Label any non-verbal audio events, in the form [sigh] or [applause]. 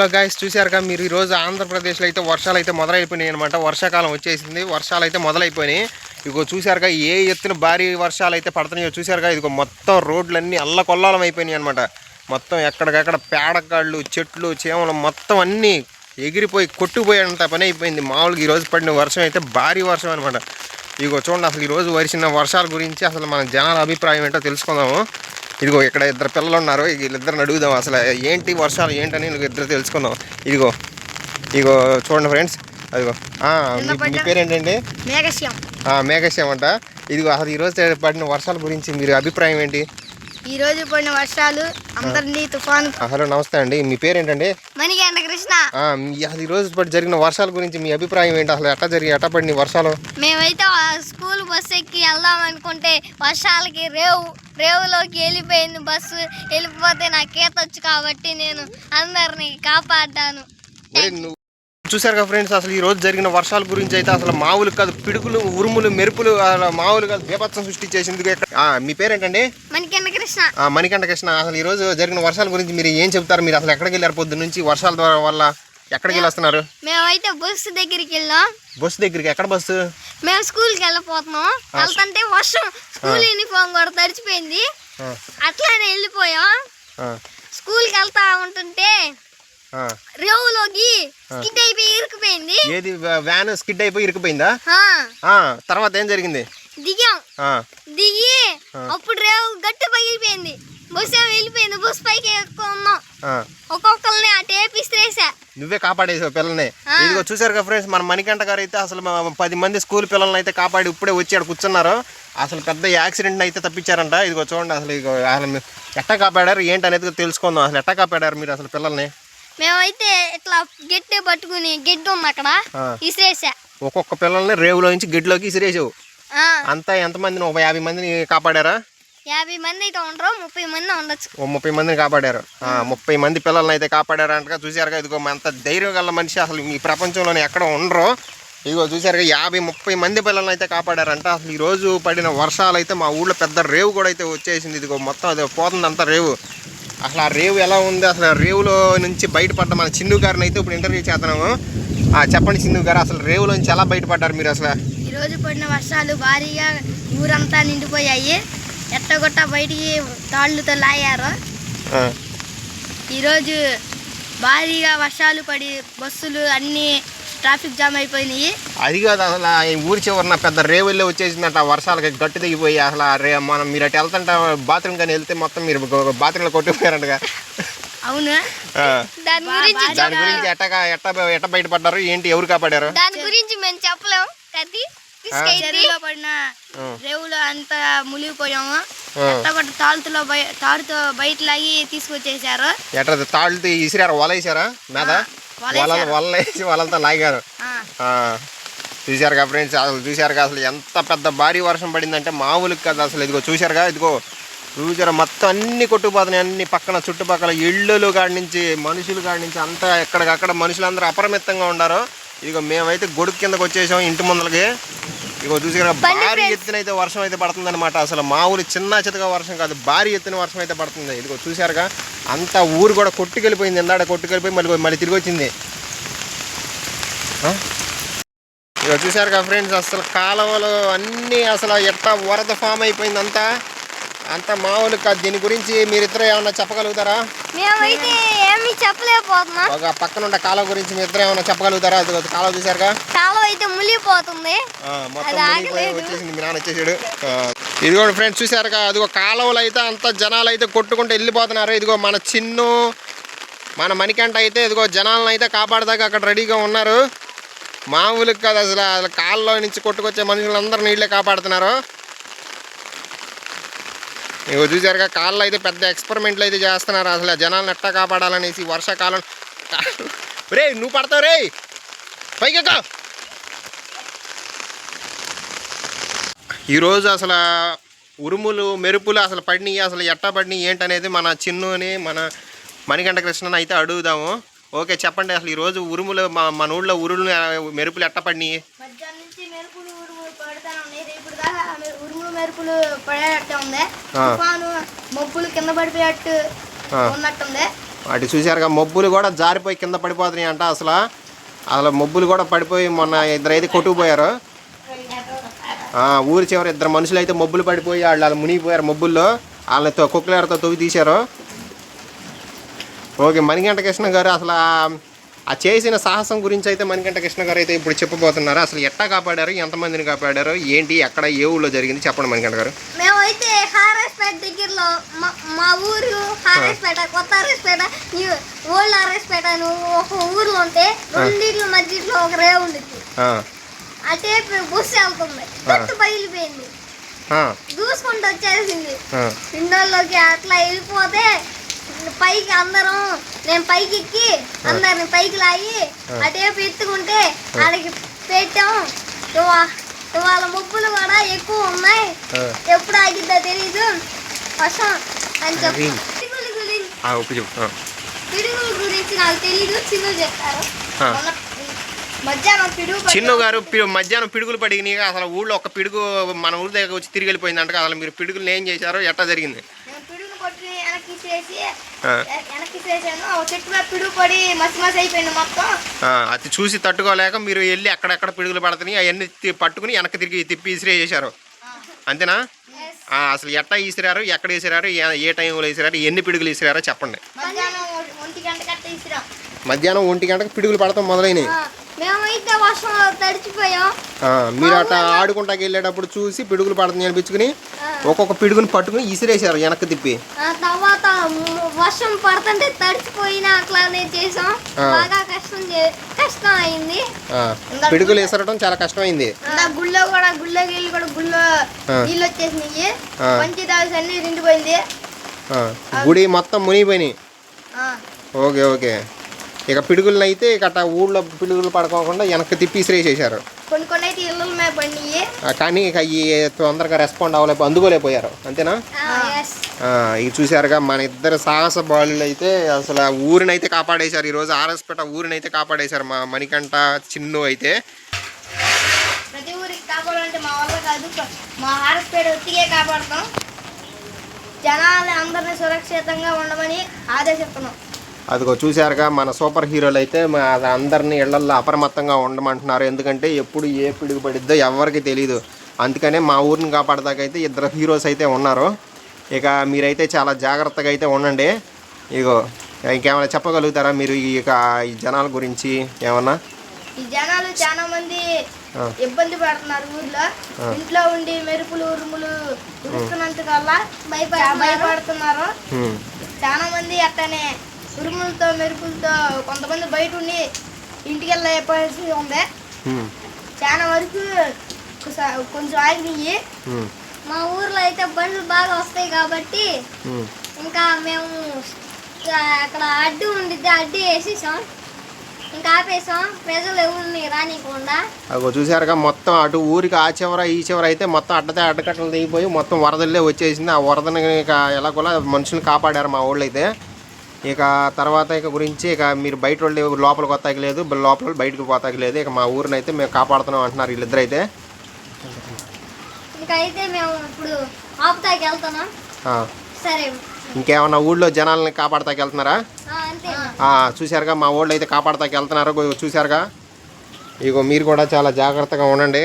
Hello guys చూశారుగా మీరు ఈరోజు ఆంధ్రప్రదేశ్లో అయితే వర్షాలు అయితే మొదలైపోయినాయి అనమాట వర్షాకాలం వచ్చేసింది. వర్షాలు అయితే మొదలైపోయినాయి. ఇగో చూశారుగా ఏ ఎత్తున భారీ వర్షాలు అయితే పడుతున్నాయో చూశారుగా. ఇదిగో మొత్తం రోడ్లన్నీ అల్లకొల్లాలం అయిపోయినాయి అనమాట మొత్తం ఎక్కడికక్కడ పేడకాళ్ళు చెట్లు చేమలు మొత్తం అన్నీ ఎగిరిపోయి కొట్టుకుపోయేంత పని అయిపోయింది. మామూలుగా ఈరోజు పడిన వర్షం అయితే భారీ వర్షం అనమాట ఇగో చూడండి అసలు ఈరోజు వరిసిన వర్షాల గురించి అసలు మన జనాల అభిప్రాయం ఏంటో తెలుసుకుందాము. ఇదిగో ఇక్కడ ఇద్దరు పిల్లలు ఉన్నారు వీళ్ళిద్దరిని అడుగుదాం అసలు ఏంటి వర్షాలు ఏంటని ఇద్దరు తెలుసుకుందాం. ఇదిగో ఇదిగో చూడండి ఫ్రెండ్స్ అదిగో. ఆ, మీ- పేరేంటండి? మేఘశ్యాం మేఘశ్యామ్ అంట. ఇదిగో అసలు ఈరోజు పడిన వర్షాల గురించి మీరు అభిప్రాయం ఏంటి? ఈ రోజు పడిన వర్షాలు అందరినీ తుఫాను. హలో నమస్తే అండి. మీ పేరేంటండి? మణిగంట కృష్ణ. అసలు ఈరోజు పడి జరిగిన వర్షాల గురించి మీ అభిప్రాయం ఏంటి? అసలు ఎట్లా జరిగి ఎట్లా పడిన వర్షాలు? మేమైతే స్కూల్ బస్ ఎక్కి వెళ్దాం అనుకుంటే వర్షాలకి రేవు. రేవులోకి వెళ్ళిపోయింది బస్సు. వెళ్ళిపోతే నాకు ఈత వచ్చు కాబట్టి నేను అందరిని కాపాడ్డాను. నువ్వు చూసారుగా ఫ్రెండ్స్ అసలు ఈ రోజు జరిగిన వర్షాల గురించి అయితే అసలు మామూలు కాదు పిడుగులు ఉరుములు మెరుపులు మామూలు కాదు బీభత్సం సృష్టించేసింది. మీ పేరేంటండి? మణికంఠ కృష్ణ. ఆ, మణికంఠ కృష్ణ. అసలు ఈ రోజు జరిగిన వర్షాల గురించి మీరు ఏం చెప్తారు? మీరు అసలు ఎక్కడికి వెళ్ళారు పొద్దు నుంచి? వర్షాల ద్వారా వల్ల ఎక్కడికి వెళ్ళి వస్తున్నారు మేమైతే బస్సు దగ్గరికి వెళ్ళాం. బస్సు దగ్గరికి ఎక్కడ బస్సు? మేము స్కూల్కి వెళ్ళిపోతున్నాం. వెళ్తుంటే వర్షం స్కూల్ యూనిఫామ్ కూడా తడిచిపోయింది. అట్లానే వెళ్ళిపోయాం. స్కూల్కి వెళ్తా ఉంటుంటే. రేవులోకి స్కిడ్ అయిపోయి ఇరుకుపోయింది ఏది? వ్యా- వ్యాన్ స్కిడ్ అయిపోయి ఇరికిపోయిందా తర్వాత ఏం జరిగింది? దిగాం. దిగి. అప్పుడు రేవు గట్టి పగిలిపోయింది. బస్సు వెళ్ళిపోయింది. బస్సు పైకి ఎక్కున్నాం ఆ. ఒక్కొక్కరిని అటే పిసిరేసా నువ్వే కాపాడేసావు పిల్లల్ని. ఇదిగో చూసారు కదా ఫ్రెండ్స్ మన మణికంఠ గారు అయితే అసలు పది మంది స్కూల్ పిల్లల్ని అయితే కాపాడి ఇప్పుడే వచ్చి ఆడ కూర్చున్నారు. అసలు పెద్ద యాక్సిడెంట్ అయితే తప్పించారంట. ఇదిగో చూడండి అసలు ఇదిగో అసలు ఎట్టా కాపాడారు ఏంటి అనేది తెలుసుకుందాం. అసలు ఎట్టా కాపాడారు మీరు అసలు పిల్లల్ని? మేమైతే ఇట్లా గట్టి పట్టుకుని గడ్డి ఉంది అక్కడ ఆ. విసిరేసా ఒక్కొక్క పిల్లల్ని రేవులో నుంచి గిడ్లోకి ఇసిరేసావు. అంతా ఎంతమందిని? ఒక యాభై మందిని కాపాడారా? యాభై మంది అయితే ఉండరు ముప్పై మంది ఉండొచ్చు. ఓ ముప్పై మందిని కాపాడారు. ఆ, ముప్పై మంది పిల్లల్ని అయితే కాపాడారంటగా చూసారుగా ఇదిగో అంత ధైర్యం గల మనిషి అసలు ఈ ప్రపంచంలోనే ఎక్కడ ఉండరు. ఇదిగో చూసారుగా యాభై ముప్పై మంది పిల్లల్ని అయితే కాపాడారంట. అసలు ఈ రోజు పడిన వర్షాలు అయితే మా ఊళ్ళో పెద్ద రేవు కూడా అయితే వచ్చేసింది. ఇదిగో మొత్తం అది పోతుంది అంతా రేవు. అసలు ఆ రేవు ఎలా ఉంది? అసలు ఆ రేవులో నుంచి బయటపడ్డ మన చిన్ను గారిని అయితే ఇప్పుడు ఇంటర్వ్యూ చేస్తున్నాము ఆ, చెప్పండి చిన్ను గారు అసలు రేవులో నుంచి ఎలా బయటపడ్డారు మీరు అసలు? ఈ రోజు పడిన వర్షాలు భారీగా ఊరంతా నిండిపోయాయి. ఎట్టగొట్ట బయటికి తాళ్ళుతో లాగారు. ఆ, ఈరోజు భారీగా వర్షాలు పడి బస్సులు అన్నీ ట్రాఫిక్ జామ్ అయిపోయినాయి. అది కాదు అసలు ఊరి చివరన పెద్ద రేవుల్లో వచ్చేసిందంట వర్షాలకి గట్టి దిగిపోయి అసలు రే మనం మీరు అటు వెళ్తుంటే బాత్రూమ్ కానీ వెళ్తే మొత్తం మీరు బాత్రూంలో కొట్టుకున్నారంటగా అవును. దాని గురించి దాని గురించి ఎట్టగా ఎట్ట ఎట్ట బయటపడ్డారు? ఏంటి ఎవరు కాపాడారు? దాని గురించి మేము చెప్పలేం కది? చెరువులో పడిన. రేవులో అంతా మునిగిపోయాము. ఎట్టగొట్ట తాళ్ళతో తాడుతో బయట లాగి తీసుకొచ్చేసారు. ఎట్ట తాళ్ళు ఇసిరారు వల వేసారా మీద వల వల వేసి వాళ్ళంతా లాగారు. చూశారుగా ఫ్రెండ్స్ అసలు చూశారుగా అసలు ఎంత పెద్ద భారీ వర్షం పడిందంటే మామూలు కాదు అసలు. ఇదిగో చూశారుగా ఇదిగో. చూసారా మొత్తం అన్ని కొట్టుకుపోతున్నాయి అన్ని పక్కన చుట్టుపక్కల ఇళ్ళు కాడి నుంచి మనుషులు కాడి నుంచి అంతా ఎక్కడికక్కడ మనుషులందరూ అపరిమితంగా ఉన్నారు ఇదిగో మేమైతే గొడుగు కిందకు వచ్చేసాం ఇంటి ముందలకి. ఇదిగో చూసారా భారీ ఎత్తున అయితే వర్షం అయితే పడుతుందన్నమాట. అసలు మామూలు చిన్న చితగా వర్షం కాదు భారీ ఎత్తున వర్షం అయితే పడుతుంది. ఇదిగో చూశారుగా అంతా ఊరు కూడా కొట్టుకెళ్ళిపోయింది. ఇందాడ కొట్టుకెళ్ళిపోయి మళ్ళీ మళ్ళీ తిరిగి వచ్చింది? ఇక చూసారు కదా ఫ్రెండ్స్ అసలు కాలువలు అన్నీ అసలు ఎట్లా వరద ఫామ్ అయిపోయింది అంతా మామూలు కాదు దీని గురించి మీరిద్దరు ఏమన్నా చెప్పగలుగుతారా? మేమైతే ఏమీ చెప్పలేకపోతున్నాం. ఒక పక్కన ఉన్న కాలువ గురించి మీ ఇద్దరు ఏమన్నా చెప్పగలుగుతారా? అది కాలువ చూసారుగా కాలువ అయితే మునిగిపోతుంది. మొత్తం మునిగిపోయి. వచ్చేసింది మీ నాన్న వచ్చేసాడు. ఇదిగో ఫ్రెండ్స్ చూసారుగా అదిగో కాలువలు అయితే అంత జనాలు అయితే కొట్టుకుంటూ వెళ్ళిపోతున్నారు. ఇదిగో మన చిన్ను మన మణికంట అయితే ఇదిగో జనాలను అయితే కాపాడదాకా అక్కడ రెడీగా ఉన్నారు. మామూలు కాదు అసలు. అసలు కాళ్ళలో నుంచి కొట్టుకొచ్చే మనుషులందరూ నీళ్ళే కాపాడుతున్నారు. ఇగో చూసారుగా కాళ్ళు అయితే పెద్ద ఎక్స్పెరిమెంట్లు అయితే చేస్తున్నారు అసలు. ఆ జనాలను ఎట్టా కాపాడాలనేసి వర్షాకాలం [laughs] రే నువ్వు పడతావు రే పైకెక్క ఈరోజు అసలు ఉరుములు మెరుపులు అసలు పడినాయి. అసలు ఎట్టా పడినాయి ఏంటనేది మన చిన్నుని మన మణికంఠ కృష్ణని అయితే అడుగుదాము. ఓకే చెప్పండి అసలు ఈరోజు ఉరుములు మా మన ఊళ్ళో ఉరుములు మెరుపులు ఎట్ట పడినాయి? మెరుపులు పడేటట్టు ఉంది. తుఫాను మబ్బులు కింద పడిపోయేట్టు ఆ. ఉన్నట్టుంది. అటు చూశారుగా మబ్బులు కూడా జారిపోయి కింద పడిపోతున్నాయి అంట అసలు. అసలు మబ్బులు కూడా పడిపోయి మొన్న ఇద్దరు అయితే కొట్టుకుపోయారు ఊరి చివరి ఇద్దరు మనుషులు అయితే మబ్బులు పడిపోయి వాళ్ళు వాళ్ళు మునిగిపోయారు మబ్బుల్లో. వాళ్ళని తో- కుక్కలేరతో తొవ్వి తీశారు. ఓకే మణికంఠ కృష్ణ గారు అసలు ఆ- చేసిన సాహసం గురించి అయితే మణికంఠ కృష్ణ గారు అయితే ఇప్పుడు చెప్పబోతున్నారు? అసలు ఎట్టా కాపాడారు? ఎంతమందిని కాపాడారు? ఏంటి? ఎక్కడ ఏ ఊళ్ళో జరిగింది? చెప్పండి మణికంఠ గారు. మేమైతే హారేస్పేట దగ్గరలో మా- ఊరు హారేస్పేట కొత్త హారేస్పేట ఓల్డ్ హారేస్పేట అని ఒక ఊర్లో ఉంటే రెండింటి మధ్యలో ఒక రే ఉండిద్ది. అటే బస్సు వెళ్తుంది. చెట్టు పగిలిపోయింది దూసుకుంటూ వచ్చేసింది. ఆ, విండోల్లోకి అట్లా వెళ్ళిపోతే పైకి అందరం నేను పైకి ఎక్కి అందరిని పైకి లాగి అటేపు ఎత్తుకుంటే ఆడికి పెట్టాం. ఇవాళ ముప్పులు కూడా ఎక్కువ ఉన్నాయి. ఎప్పుడు ఆగిద్దో తెలీదు. వర్షం అని చెప్పి. పిడుగుల గురించి నాకు తెలీదు. చిన్న చెప్తారు చిన్ను గారు మధ్యాహ్నం పిడుగులు పడినాయి అసలు ఊళ్ళో ఒక పిడుగు మన ఊరి దగ్గర వచ్చి తిరిగి వెళ్ళిపోయిందంట అసలు మీరు పిడుగులు ఏం చేశారు ఎట్టా జరిగింది? అది చూసి తట్టుకోలేక మీరు వెళ్ళి అక్కడెక్కడ పిడుగులు పడుతున్నాయి అవన్నీ పట్టుకుని వెనక్కి తిరిగి తిప్పి ఇసిరే చేశారు అంతేనా? అసలు ఎట్టా ఈసిరారు ఎక్కడ ఈసిరారు ఏ- టైంలో ఈసిరారు ఎన్ని పిడుగులు ఈసిరారో చెప్పండి. మధ్యాహ్నం ఒంటి గంట కట్ట ఇసిరాం. మధ్యాహ్నం ఒంటి గంటకు పిడుగులు పడతాం మొదలైనవి మేమైతే వర్షంలో తడిచిపోయాం. మీరు అట్లా ఆడుకుంటాకి వెళ్ళేటప్పుడు చూసి పిడుగులు పడుతుంది అనిపించుకుని ఒక్కొక్క పిడుగుని పట్టుకుని ఇసిరేశారు వెనక్కి తిప్పి. తర్వాత వర్షం పడుతుంటే తడిచిపోయినా అట్లానే చేసాం. బాగా కష్టం కష్టం అయింది. పిడుగులు ఇసరడం చాలా కష్టమైంది. నా గుళ్ళో కూడా గుళ్ళోకి వెళ్ళి కూడా గుళ్ళో. నీళ్ళు వచ్చేసినాయి. మంచి దాల్సి అన్ని నిండిపోయింది. గుడి మొత్తం మునిగిపోయినాయి. Okay okay. ఇక పిడుగులను అయితే ఇక అట్ట ఊళ్ళో పిడుగులు పడుకోకుండా వెనక్కి తిప్పి ఇసిరేసేసారు కొన్ని కొన్ని అయితే ఇళ్ళ ఆ, కానీ ఇక ఈ తొందరగా రెస్పాండ్ అవ్వలేక అందుకోలేకపోయారు. అంతేనా? ఆ, ఇది చూశారుగా మన ఇద్దరు సాహస బాలులు అయితే అసలు ఆ ఊరినైతే కాపాడేశారు. ఈరోజు ఆర్ఎస్పేట ఊరినైతే కాపాడేశారు మా మణికంఠ చిన్ను అయితే. ప్రతి ఊరికి కాపాడాలంటే మా వల్ల కాదు మా హారస్పేట ఒత్తిగే కాపాడుతాం. జనాలు అందరినీ సురక్షితంగా ఉండమని ఆదేశిస్తున్నాం. అదిగో చూశారుగా మన సూపర్ హీరోలు అయితే అందరినీ ఇళ్ళల్లో అప్రమత్తంగా ఉండమంటున్నారు. ఎందుకంటే ఎప్పుడు ఏ పిడుగు పడిద్దో ఎవరికి తెలియదు అందుకనే మా ఊరిని కాపాడదాకైతే ఇద్దరు హీరోస్ అయితే ఉన్నారు. ఇక మీరైతే చాలా జాగ్రత్తగా అయితే ఉండండి. ఇగో ఇంకేమైనా చెప్పగలుగుతారా మీరు ఈ ఇక ఈ జనాల గురించి? ఏమన్నా? ఈ జనాలు చాలా మంది. ఇబ్బంది పడుతున్నారు ఊర్లో. ఇంట్లో ఉండి మెరుపులు ఉరుములు భయపడుతున్నారు. చాలా మంది అట్టనే ఉరుములతో మెరుపులతో కొంతమంది బయట ఉండి ఇంటికి వెళ్ళే పరిస్థితి ఉంది. చాలా వరకు కొంచెం ఆగినాయి. హ్మ్. మా ఊర్లో అయితే బండ్లు బాగా వస్తాయి కాబట్టి. ఇంకా మేము అక్కడ అడ్డు ఉండిద్ది అడ్డు వేసేసాం. ఇంకా ఆపేసాం. ప్రజలు ఎవరిని రానికుండా అగో చూసారుగా మొత్తం అటు ఊరికి ఆ చివర ఈ చివర అయితే మొత్తం అడ్డతే అడ్డకట్టలు దిగిపోయి మొత్తం వరదల్లే వచ్చేసింది. ఆ వరదని ఇక ఎలాగోలా మనుషుల్ని కాపాడారు మా వాళ్ళు అయితే. ఇక తర్వాత ఇక గురించి ఇక మీరు బయట వాళ్ళు లోపలికి వస్తాకి లేదు లోపల బయటకు పోతాకి లేదు. ఇక మా ఊరిని అయితే మేము కాపాడుతున్నాం అంటున్నారు వీళ్ళిద్దరు అయితే ఇంకా అయితే మేము ఇప్పుడు ఆపుతాకి వెళ్తున్నాం. ఆ, సరే. ఇంకేమన్నా ఊళ్ళో జనాలని కాపాడతాకి వెళ్తున్నారా? చూశారుగా మా వాళ్ళు అయితే కాపాడతాకి వెళ్తున్నారు చూశారుగా. ఇగో మీరు కూడా చాలా జాగ్రత్తగా ఉండండి.